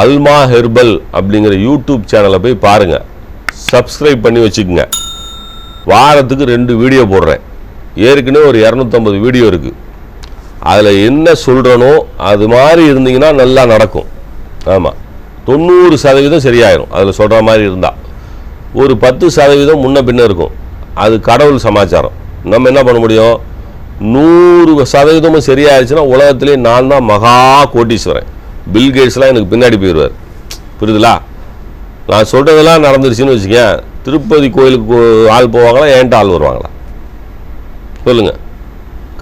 அல்மா herbal அப்படிங்கிற YouTube சேனலை போய் பாருங்கள் சப்ஸ்கிரைப் பண்ணி வச்சுக்கோங்க. வாரத்துக்கு ரெண்டு வீடியோ போடுறேன். ஏற்கனவே ஒரு இரநூத்தம்பது வீடியோ இருக்குது அதில் என்ன சொல்கிறனோ அது மாதிரி இருந்தீங்கன்னா நல்லா நடக்கும். ஆமாம் தொண்ணூறு சதவீதம் சரியாயிரும். அதில் சொல்கிற மாதிரி இருந்தால் ஒரு பத்து சதவீதம் முன்ன பின்ன இருக்கும். அது கடவுள் சமாச்சாரம். நம்ம என்ன பண்ண முடியும்? நூறு சதவீதமும் சரியாயிருச்சுன்னா உலகத்திலே நான் தான் மகா கோட்டீஸ்வரன். பில் கேட்ஸ்லாம் எனக்கு பின்னாடி போயிடுவார் புரியுதுலா? நான் சொல்கிறதெல்லாம் நடந்துருச்சுன்னு வச்சுக்கேன் திருப்பதி கோயிலுக்கு ஆள் போவாங்களா என்கிட்ட ஆள் வருவாங்களா? சொல்லுங்கள்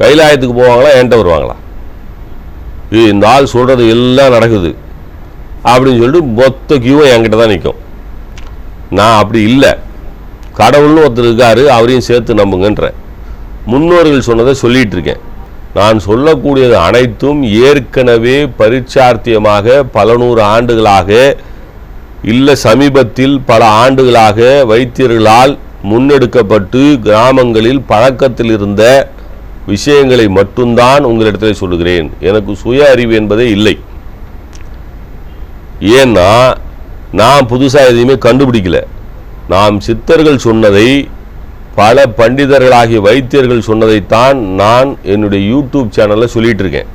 கைலாயத்துக்கு போவாங்களா என்கிட்ட வருவாங்களா? இது இந்த ஆள் சொல்கிறது எல்லாம் நடக்குது. அப்படின்னு சொல்லிட்டு மொத்த கியூவும் என்கிட்ட தான் நிற்கும் நான் அப்படி இல்லை. கடவுள்னு ஒருத்தர் இருக்காரு அவரையும் சேர்த்து நம்புங்கன்றேன். முன்னோர்கள் சொன்னதை சொல்லிகிட்டு இருக்கேன். நான் சொல்லக்கூடியது அனைத்தும் ஏற்கனவே பரிச்சார்த்தியமாக பல நூறு ஆண்டுகளாக இல்லை சமீபத்தில் பல ஆண்டுகளாக வைத்தியர்களால் முன்னெடுக்கப்பட்டு கிராமங்களில் பழக்கத்தில் இருந்த விஷயங்களை மட்டும்தான் உங்களிடத்தில் சொல்லுகிறேன். எனக்கு சுய அறிவு என்பதே இல்லை. ஏன்னா நான் புதுசாக எதையுமே கண்டுபிடிக்கல. நாம் சித்தர்கள் சொன்னதை பல பண்டிதர்களாகிய வைத்தியர்கள் சொன்னதைத்தான் நான் என்னுடைய யூடியூப் சேனலில் சொல்லிகிட்டு இருக்கேன்.